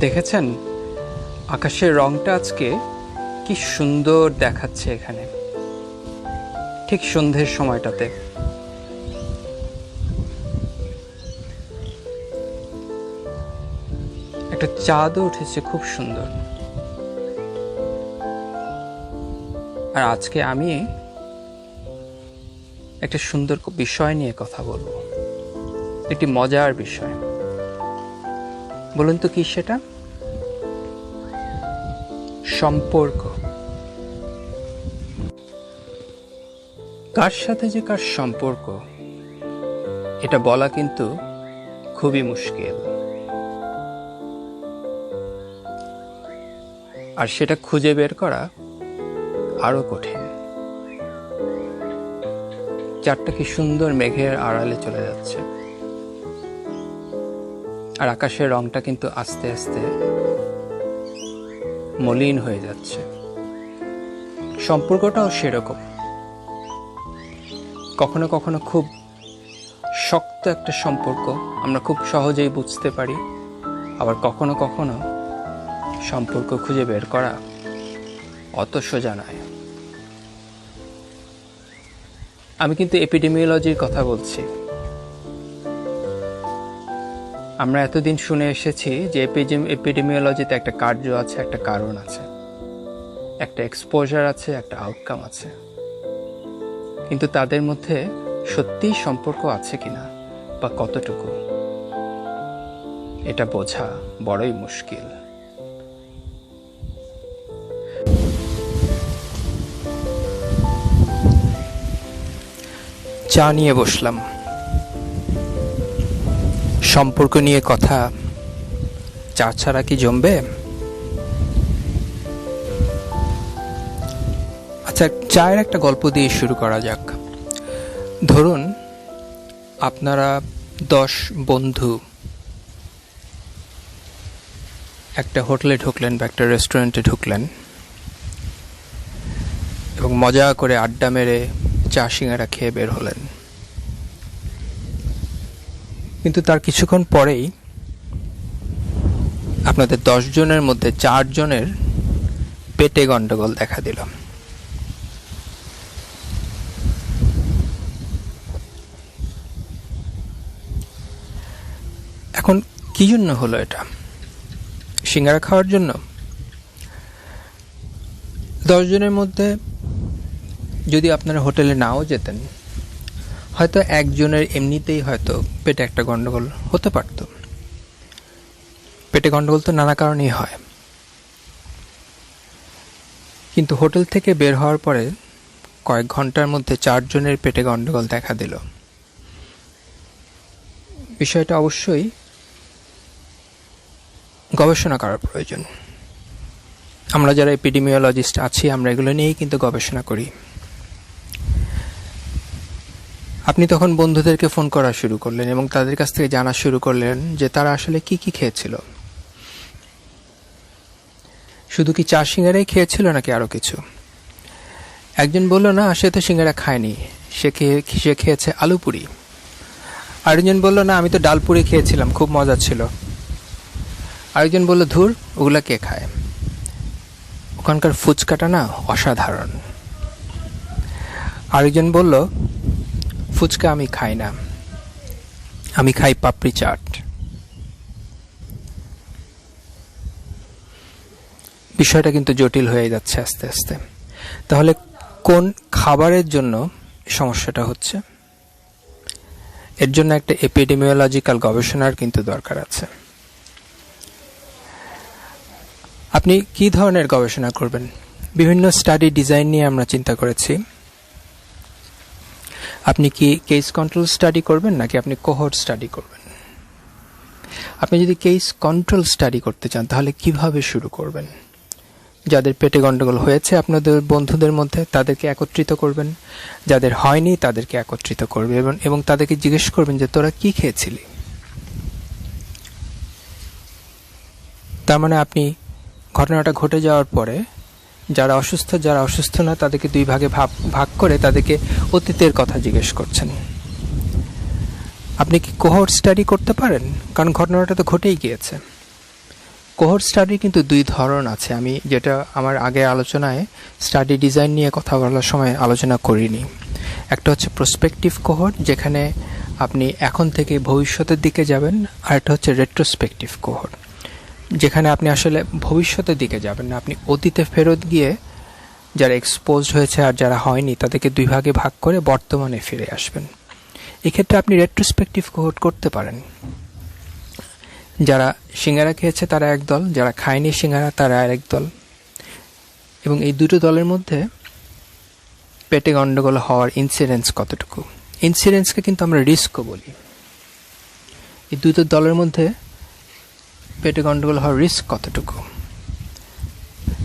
দেখেছেন? আকাশের রংটা আজকে কি সুন্দর দেখাচ্ছে এখানে। ঠিক সন্ধ্যের সময়টাতে। একটা চাঁদও উঠেছে খুব সুন্দর। আর আজকে আমি একটা সুন্দর বিষয় নিয়ে কথা বলব। একটি মজার বিষয়। বলুন তো কি সেটা? সম্পর্ক। কার সাথে যে কার সম্পর্ক, এটা বলা কিন্তু খুবই মুশকিল। আর সেটা খুঁজে বের করা আরও কঠিন। চারটা কি সুন্দর মেঘের আড়ালে চলে যাচ্ছে। আর আকাশের রংটা কিন্তু আস্তে আস্তে মলিন হয়ে যাচ্ছে। সম্পর্কটাও সেরকম। কখনো কখনো খুব শক্ত একটা সম্পর্ক আমরা খুব সহজেই বুঝতে পারি, আবার কখনো কখনো সম্পর্ক খুঁজে বের করা অত সোজা নয়। আমি কিন্তু এপিডেমিওলজির কথা বলছি। আমরা এতদিন শুনে এসেছি যে এপিডেমিওলজিতে একটা কার্য আছে, একটা কারণ আছে। একটা এক্সপোজার আছে, একটা আউটকাম আছে। কিন্তু তাদের মধ্যে সত্যিই সম্পর্ক আছে কিনা বা কতটুকু? এটা বোঝা বড়ই মুশকিল। চা নিয়ে বসলাম। সম্পর্ক নিয়ে কথা? চা ছাড়া কি জমবে? আচ্ছা চায়ের একটা গল্প দিয়ে শুরু করা যাক। ধরুন, আপনারা দশ বন্ধু। একটা হোটেলে ঢুকলেন বা একটা রেস্টুরেন্টে ঢুকলেন। এবং মজা করে আড্ডা মেরে চা সিঙ্গারা খেয়ে বের হলেন। কিন্তু তার কিছুক্ষণ পরেই আপনাদের জনের মধ্যে চারজনের পেটে গন্ডগোল দেখা দিল। এখন কি জন্য হলো এটা? সিঙ্গারা খাওয়ার জন্য? দশজনের মধ্যে যদি আপনারা হোটেলে নাও যেতেন হয়তো একজনের এমনিতেই হয়তো পেটে একটা গন্ডগোল হতে পারত। পেটে গন্ডগোল তো নানা কারণেই হয়। কিন্তু হোটেল থেকে বের হওয়ার পরে কয়েক ঘণ্টার মধ্যে চারজনের পেটে গন্ডগোল দেখা দিল। বিষয়টা অবশ্যই গবেষণা করার প্রয়োজন। আমরা যারা এপিডেমিওলজিস্ট আছি, আমরা এগুলো নিয়েই কিন্তু গবেষণা করি। আপনি তখন বন্ধুদেরকে ফোন করা শুরু করলেন এবং তাদের কাছ থেকে জানা শুরু করলেন যে তারা আসলে কি কি খেয়েছিল। শুধু কি চা সিঙ্গারাই খেয়েছিল নাকি আরও কিছু? একজন বলল, না, সে তো সিঙ্গারা খায়নি। সে খেয়ে, সে খেয়েছে আলু পুরি। আরেকজন বলল, না, আমি তো ডাল পুরি খেয়েছিলাম, খুব মজা ছিল। আরেকজন বলল, ধুর, ওগুলা কে খায়? ওখানকার ফুচকাটা না অসাধারণ। আরেকজন বলল ফুচকা আমি খাই না। আমি খাই পাপড়ি চাট। বিষয়টা কিন্তু জটিল হয়ে যাচ্ছে আস্তে আস্তে। তাহলে কোন খাবারের জন্য সমস্যাটা হচ্ছে? এর জন্য একটা এপিডেমিওলজিক্যাল গবেষণার কিন্তু দরকার আছে। আপনি কি ধরনের গবেষণা করবেন? বিভিন্ন স্টাডি ডিজাইন নিয়ে আমরা চিন্তা করেছি। আপনি কি কেস কন্ট্রোল স্টাডি করবেন নাকি আপনি কোহর্ট স্টাডি করবেন? আপনি যদি কেস কন্ট্রোল স্টাডি করতে চান, তাহলে কীভাবে শুরু করবেন? যাদের পেটে গন্ডগোল হয়েছে আপনাদের বন্ধুদের মধ্যে, তাদেরকে একত্রিত করবেন। যাদের হয়নি, তাদেরকে একত্রিত করবে এবং এবং তাদেরকে জিজ্ঞেস করবেন যে, তোরা কি খেয়েছিলি? তার মানে আপনি ঘটনাটা ঘটে যাওয়ার পরে যারা অসুস্থ যারা অসুস্থ না, তাদেরকে দুই ভাগে ভাগ ভাগ করে তাদেরকে অতীতের কথা জিজ্ঞেস করছেন। আপনি কি কোহর স্টাডি করতে পারেন? কারণ ঘটনাটা তো ঘটেই গিয়েছে। কোহর স্টাডি কিন্তু দুই ধরন আছে। আমি যেটা আমার আগে আলোচনায় স্টাডি ডিজাইন নিয়ে কথা বলার সময় আলোচনা করিনি। একটা হচ্ছে প্রসপেকটিভ কোহর যেখানে আপনি এখন থেকে ভবিষ্যতের দিকে যাবেন, আর একটা হচ্ছে রেট্রোস্পেকটিভ কোহর যেখানে আপনি আসলে ভবিষ্যতের দিকে যাবেন না। আপনি অতীতে ফেরত গিয়ে যারা এক্সপোজড হয়েছে আর যারা হয়নি, তাদেরকে দুই ভাগে ভাগ করে বর্তমানে ফিরে আসবেন। এক্ষেত্রে আপনি রেট্রোস্পেকটিভ কোহর করতে পারেন। যারা সিঙ্গারা খেয়েছে, তারা এক দল, যারা খায়নি সিঙ্গারা, তারা আরেক দল। এবং এই দুটো দলের মধ্যে পেটে গণ্ডগোল হওয়ার ইন্সিডেন্স কতটুকু? ইন্সিডেন্সকে কিন্তু আমরা রিস্কও বলি। এই দুটো দলের মধ্যে পেটে গণ্ডগোল হওয়ার রিস্ক কতটুকু?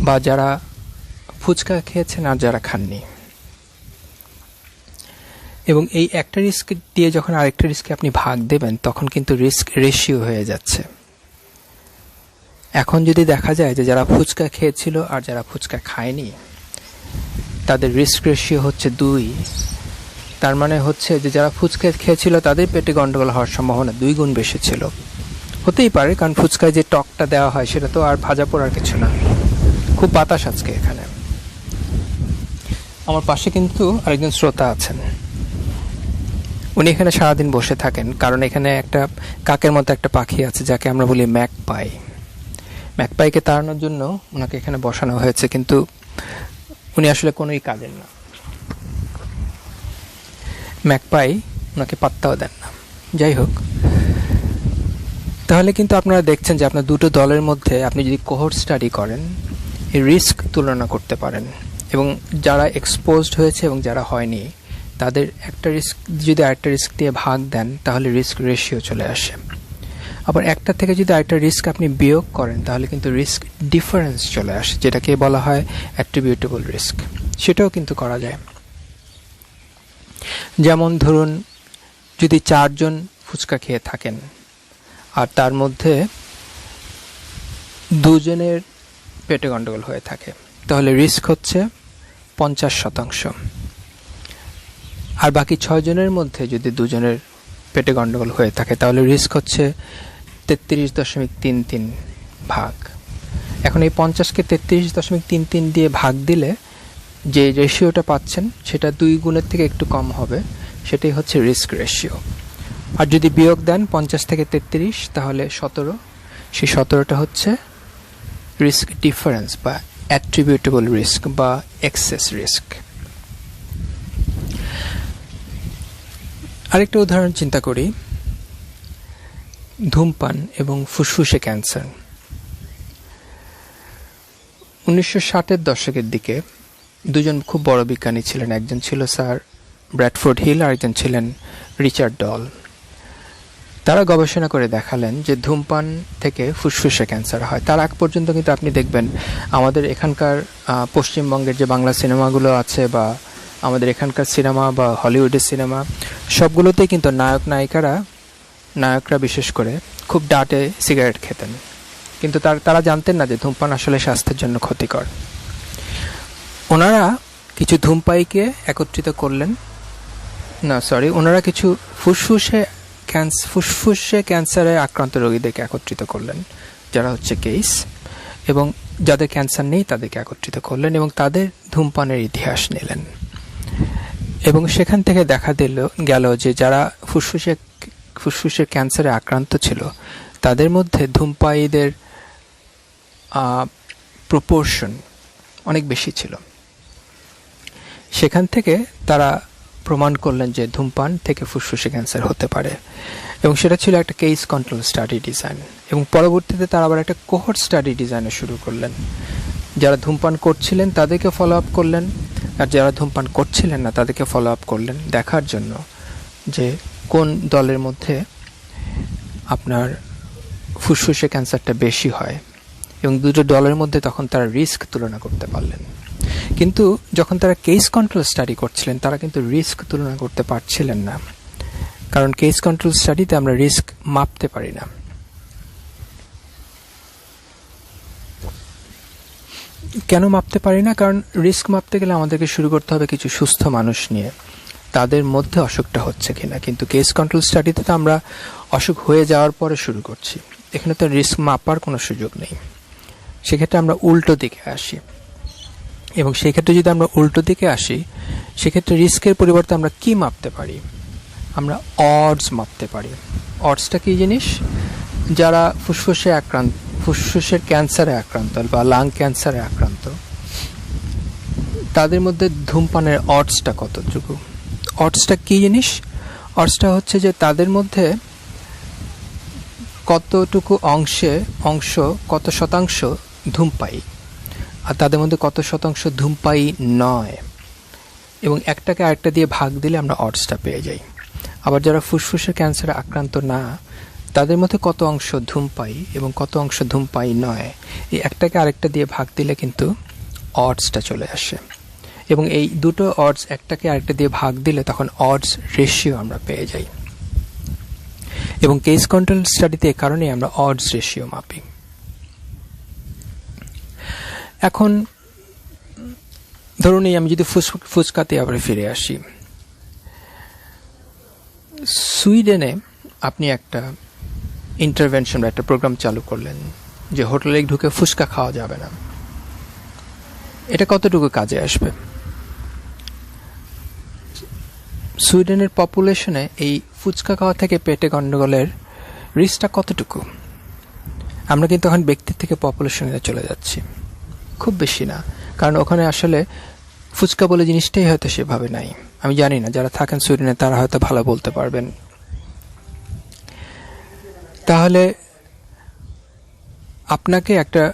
বা যারা ফুচকা খেয়েছেন আর যারা খাননি। এবং এই একটা রিস্ক দিয়ে যখন আরেকটা রিস্কে আপনি ভাগ দেবেন, তখন কিন্তু রিস্ক রেশিও হয়ে যাচ্ছে। এখন যদি দেখা যায় যে যারা ফুচকা খেয়েছিল আর যারা ফুচকা খায়নি, তাদের রিস্ক রেশিও হচ্ছে দুই। তার মানে হচ্ছে যে যারা ফুচকা খেয়েছিল, তাদের পেটে গন্ডগোল হওয়ার সম্ভাবনা দুই গুণ বেশি ছিল। হতেই পারে, কারণ ফুচকায় যে টকটা দেওয়া হয় সেটা তো আর ভাজা পোড়ার কিছু না। খুব বাতাস আজকে এখানে। আমার পাশে কিন্তু আরেকজন শ্রোতা আছেন। উনি এখানে সারাদিন বসে থাকেন, কারণ এখানে একটা কাকের মতো একটা পাখি আছে, যাকে আমরা বলি ম্যাক পাই ম্যাক পাইকে তাড়ানোর জন্য ওনাকে এখানে বসানো হয়েছে, কিন্তু উনি আসলে কোনোই কাজের না। ম্যাক পাই ওনাকে পাত্তাও দেন না। যাই হোক তাহলে কিন্তু আপনারা দেখছেন যে আপনার দুটো দলের মধ্যে আপনি যদি কোহর স্টাডি করেন, এই রিস্ক তুলনা করতে পারেন। এবং যারা এক্সপোজড হয়েছে এবং যারা হয়নি, তাদের একটা রিস্ক যদি আরেকটা রিস্ক দিয়ে ভাগ দেন, তাহলে রিস্ক রেশিও চলে আসে। আবার একটা থেকে যদি আরেকটা রিস্ক আপনি বিয়োগ করেন, তাহলে কিন্তু রিস্ক ডিফারেন্স চলে আসে, যেটাকে বলা হয় অ্যাট্রিবিউটেবল রিস্ক সেটাও কিন্তু করা যায়। যেমন ধরুন, যদি চারজন ফুচকা খেয়ে থাকেন আর তার মধ্যে দুজনের পেটে গণ্ডগোল হয়ে থাকে। তাহলে রিস্ক হচ্ছে পঞ্চাশ শতাংশ। আর বাকি ছয়জনের মধ্যে যদি দুজনের পেটে গণ্ডগোল হয়ে থাকে, তাহলে রিস্ক হচ্ছে তেত্রিশ দশমিক তিন তিন ভাগ। এখন এই পঞ্চাশকে তেত্রিশ দশমিক তিন তিন দিয়ে ভাগ দিলে যে রেশিওটা পাচ্ছেন, সেটা দুই গুণের থেকে একটু কম হবে। সেটাই হচ্ছে রিস্ক রেশিও আর যদি বিয়োগ দেন পঞ্চাশ থেকে তেত্রিশ, তাহলে সতেরো। সেই সতেরোটা হচ্ছে রিস্ক ডিফারেন্স বা অ্যাট্রিবিউটেবল রিস্ক বা এক্সেস রিস্ক আরেকটা উদাহরণ চিন্তা করি। ধূমপান এবং ফুসফুসে ক্যান্সার। উনিশশো ষাটের দশকের দিকে দুজন খুব বড় বিজ্ঞানী ছিলেন। একজন ছিল স্যার ব্র্যাডফোর্ড হিল আর একজন ছিলেন রিচার্ড ডল। তারা গবেষণা করে দেখালেন যে ধূমপান থেকে ফুসফুসে ক্যান্সার হয়। তার আগ পর্যন্ত কিন্তু আপনি দেখবেন আমাদের এখানকার পশ্চিমবঙ্গের যে বাংলা সিনেমাগুলো আছে বা আমাদের এখানকার সিনেমা বা হলিউডের সিনেমা, সবগুলোতেই কিন্তু নায়ক নায়িকারা, নায়করা বিশেষ করে খুব ডাটে সিগারেট খেতেন। কিন্তু তার, তারা জানতেন না যে ধূমপান আসলে স্বাস্থ্যের জন্য ক্ষতিকর। ওনারা কিছু ধূমপাইকে একত্রিত করলেন। না সরি ওনারা কিছু ফুসফুসে ক্যান্স ফুসফুসে ক্যান্সারে আক্রান্ত রোগীদেরকে একত্রিত করলেন, যারা হচ্ছে কেস এবং যাদের ক্যান্সার নেই তাদেরকে একত্রিত করলেন এবং তাদের ধূমপানের ইতিহাস নিলেন। এবং সেখান থেকে দেখা দিল, গেল যে যারা ফুসফুসে ফুসফুসের ক্যান্সারে আক্রান্ত ছিল, তাদের মধ্যে ধূমপায়ীদের প্রপোর্শন অনেক বেশি ছিল। সেখান থেকে তারা প্রমাণ করলেন যে ধূমপান থেকে ফুসফুসে ক্যান্সার হতে পারে। এবং সেটা ছিল একটা কেস কন্ট্রোল স্টাডি ডিজাইন এবং পরবর্তীতে তারা আবার একটা কোহর স্টাডি ডিজাইনে শুরু করলেন। যারা ধূমপান করছিলেন তাদেরকে ফলো আপ করলেন। আর যারা ধূমপান করছিলেন না তাদেরকে ফলো আপ করলেন দেখার জন্য যে কোন দলের মধ্যে আপনার ফুসফুসে ক্যান্সারটা বেশি হয়। এবং দুটো দলের মধ্যে তখন তারা রিস্ক তুলনা করতে পারলেন। কিন্তু যখন তারা কেস কন্ট্রোল স্টাডি করছিলেন, তারা কিন্তু রিস্ক তুলনা করতে পারছিলেন না। কারণ কেস কন্ট্রোল স্টাডিতে আমরা রিস্ক মাপতে পারি না। কেন মাপতে পারি না? কারণ রিস্ক মাপতে গেলে আমাদেরকে শুরু করতে হবে কিছু সুস্থ মানুষ নিয়ে। তাদের মধ্যে অসুখটা হচ্ছে কিনা? কিন্তু কেস কন্ট্রোল স্টাডিতে তো আমরা অসুখ হয়ে যাওয়ার পরে শুরু করছি। এখানে তো রিস্ক মাপার কোনো সুযোগ নেই। সেক্ষেত্রে আমরা উল্টো দিকে আসি। এবং সেক্ষেত্রে যদি আমরা উল্টো দিকে আসি, সেক্ষেত্রে রিস্কের পরিবর্তে আমরা কি মাপতে পারি? আমরা অডস মাপতে পারি। অডসটা কী জিনিস? যারা ফুসফুসে আক্রান্ত, ফুসফুসের ক্যান্সারে আক্রান্ত বা লাং ক্যান্সারে আক্রান্ত, তাদের মধ্যে ধূমপানের অডসটা কতটুকু? অডসটা কী জিনিস? অডসটা হচ্ছে যে তাদের মধ্যে কতটুকু অংশে, অংশ, কত শতাংশ ধূমপায়ী। আর তাদের মধ্যে কত শতাংশ ধূমপায়ী নয়। এবং একটাকে আরেকটা দিয়ে ভাগ দিলে আমরা অডসটা পেয়ে যাই। আবার যারা ফুসফুসের ক্যান্সারে আক্রান্ত না, তাদের মধ্যে কত অংশ ধূমপায়ী এবং কত অংশ ধূমপায়ী নয়, এই একটাকে আরেকটা দিয়ে ভাগ দিলে কিন্তু অডসটা চলে আসে। এবং এই দুটো অডস একটাকে আরেকটা দিয়ে ভাগ দিলে তখন অডস রেশিও আমরা পেয়ে যাই। এবং কেস কন্ট্রোল স্টাডিতে এ কারণে আমরা অডস রেশিও মাপি। এখন, ধরুন আমি যদি ফুচকাতে আবার ফিরে আসি। সুইডেনে আপনি একটা ইন্টারভেনশন বা একটা প্রোগ্রাম চালু করলেন, যে হোটেলে ঢুকে ফুচকা খাওয়া যাবে না। এটা কতটুকু কাজে আসবে? সুইডেনের পপুলেশনে এই ফুচকা খাওয়া থেকে পেটে গণ্ডগোলের রিস্কটা কতটুকু? আমরা কিন্তু এখন ব্যক্তির থেকে পপুলেশনে চলে যাচ্ছি। খুব বেশি না। কারণ ওখানে আসলে ফুচকা বলে জিনিসটাই হয়তো সেভাবে নাই। আমি জানি না, যারা থাকেন সুইডেনে তারা হয়তো ভালো বলতে পারবেন। তাহলে আপনাকে একটা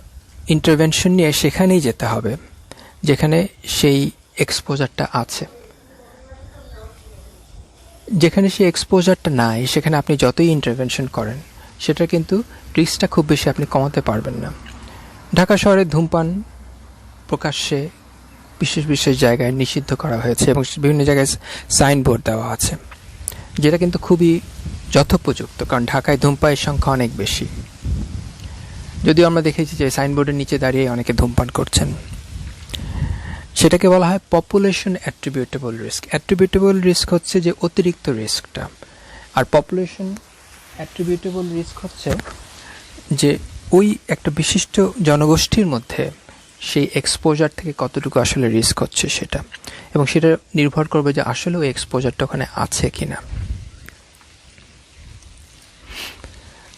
ইন্টারভেনশন নিয়ে সেখানেই যেতে হবে, যেখানে সেই এক্সপোজারটা আছে। যেখানে সেই এক্সপোজারটা নাই, সেখানে আপনি যতই ইন্টারভেনশন করেন সেটা কিন্তু রিস্কটা খুব বেশি আপনি কমাতে পারবেন না। ঢাকা শহরে ধূমপান প্রকাশ্যে বিশেষ বিশেষ জায়গায় নিষিদ্ধ করা হয়েছে এবং বিভিন্ন জায়গায় সাইনবোর্ড দেওয়া আছে, যেটা কিন্তু খুবই যথোপযুক্ত, কারণ ঢাকায় ধূমপানের সংখ্যা অনেক বেশি। যদিও আমরা দেখেছি যে সাইনবোর্ডের নিচে দাঁড়িয়ে অনেকে ধূমপান করছেন। সেটাকে বলা হয় population attributable risk attributable risk হচ্ছে যে অতিরিক্ত রিস্কটা আর পপুলেশন অ্যাট্রিবিউটেবল রিস্ক হচ্ছে যে ওই একটা বিশিষ্ট জনগোষ্ঠীর মধ্যে সেই এক্সপোজার থেকে কতটুকু আসলে রিস্ক হচ্ছে সেটা। এবং সেটা নির্ভর করবে যে আসলে ওই এক্সপোজারটা ওখানে আছে কি না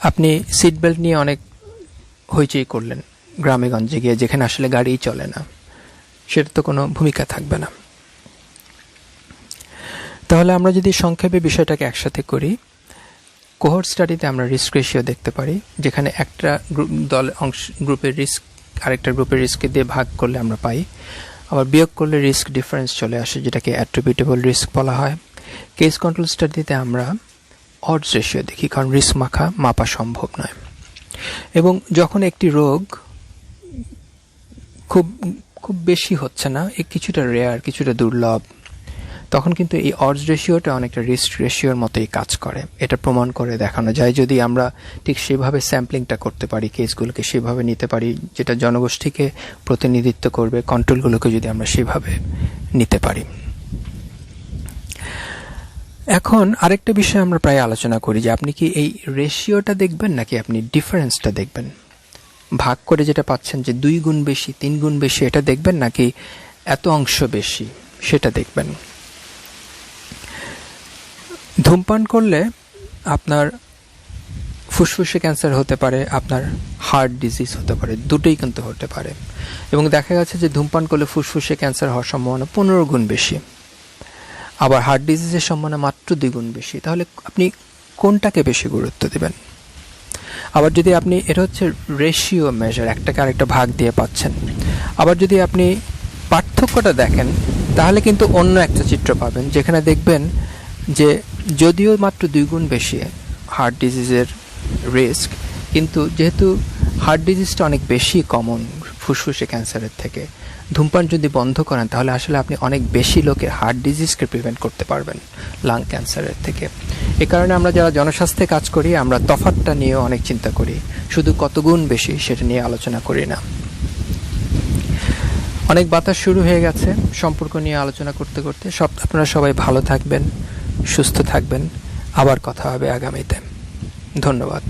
আপনি সিট বেল্ট নিয়ে অনেক হইচই করলেন গ্রামে গঞ্জে গিয়ে, যেখানে আসলে গাড়িই চলে না। সেটা তো কোনো ভূমিকা থাকবে না। তাহলে আমরা যদি সংক্ষেপে বিষয়টাকে একসাথে করি কোহর স্টাডিতে আমরা রিস্ক রেশিও দেখতে পারি, যেখানে একটা গ্রুপ দল, অংশ গ্রুপের রিস্ক আরেকটা গ্রুপের রিস্ককে দিয়ে ভাগ করলে আমরা পাই। আবার বিয়োগ করলে রিস্ক ডিফারেন্স চলে আসে, যেটাকে অ্যাট্রিবিউটেবল রিস্ক বলা হয়। কেস কন্ট্রোল স্টাডিতে আমরা অডস রেশিও দেখি, কারণ রিস্ক মাখা, মাপা সম্ভব নয়। এবং যখন একটি রোগ খুব খুব বেশি হচ্ছে না কিছুটা রেয়ার কিছুটা দুর্লভ তখন কিন্তু এই অর্জ রেশিওটা অনেকটা রিস্ক রেশিওর মতোই কাজ করে। এটা প্রমাণ করে দেখানো যায়। যদি আমরা ঠিক সেভাবে স্যাম্পলিংটা করতে পারি, কেসগুলোকে সেভাবে নিতে পারি, যেটা জনগোষ্ঠীকে প্রতিনিধিত্ব করবে, কন্ট্রোলগুলোকে যদি আমরা সেভাবে নিতে পারি। এখন আরেকটা বিষয় আমরা প্রায় আলোচনা করি যে আপনি কি এই রেশিওটা দেখবেন নাকি আপনি ডিফারেন্সটা দেখবেন? ভাগ করে যেটা পাচ্ছেন যে দুই গুণ বেশি, তিন গুণ বেশি, এটা দেখবেন নাকি এত অংশ বেশি, সেটা দেখবেন? ধূমপান করলে আপনার ফুসফুসে ক্যান্সার হতে পারে, আপনার হার্ট ডিজিজ হতে পারে, দুটোই কিন্তু হতে পারে। এবং দেখা গেছে যে ধূমপান করলে ফুসফুসে ক্যান্সার হওয়ার সম্ভাবনা পনেরো গুণ বেশি। আবার হার্ট ডিজিজের সম্ভাবনা মাত্র দুই গুণ বেশি। তাহলে আপনি কোনটাকে বেশি গুরুত্ব দেবেন? আবার যদি আপনি, এটা হচ্ছে রেশিও মেজার একটাকে আরেকটা ভাগ দিয়ে পাচ্ছেন। আবার যদি আপনি পার্থক্যটা দেখেন, তাহলে কিন্তু অন্য একটা চিত্র পাবেন, যেখানে দেখবেন যে যদিও মাত্র দুই গুণ বেশি হার্ট ডিজিজের রিস্ক কিন্তু যেহেতু হার্ট ডিজিজটা অনেক বেশি কমন ফুসফুসে ক্যান্সারের থেকে, ধূমপান যদি বন্ধ করেন, তাহলে আসলে আপনি অনেক বেশি লোকের হার্ট ডিজিজকে প্রিভেন্ট করতে পারবেন লাং ক্যান্সারের থেকে। এ কারণে আমরা যারা জনস্বাস্থ্যে কাজ করি, আমরা তফাতটা নিয়েও অনেক চিন্তা করি, শুধু কত গুণ বেশি সেটা নিয়ে আলোচনা করি না। অনেক বাতাস শুরু হয়ে গেছে, সম্পর্ক নিয়ে আলোচনা করতে করতে। সব আপনারা সবাই ভালো থাকবেন। সুস্থ থাকবেন। আবার কথা হবে আগামীতে। ধন্যবাদ।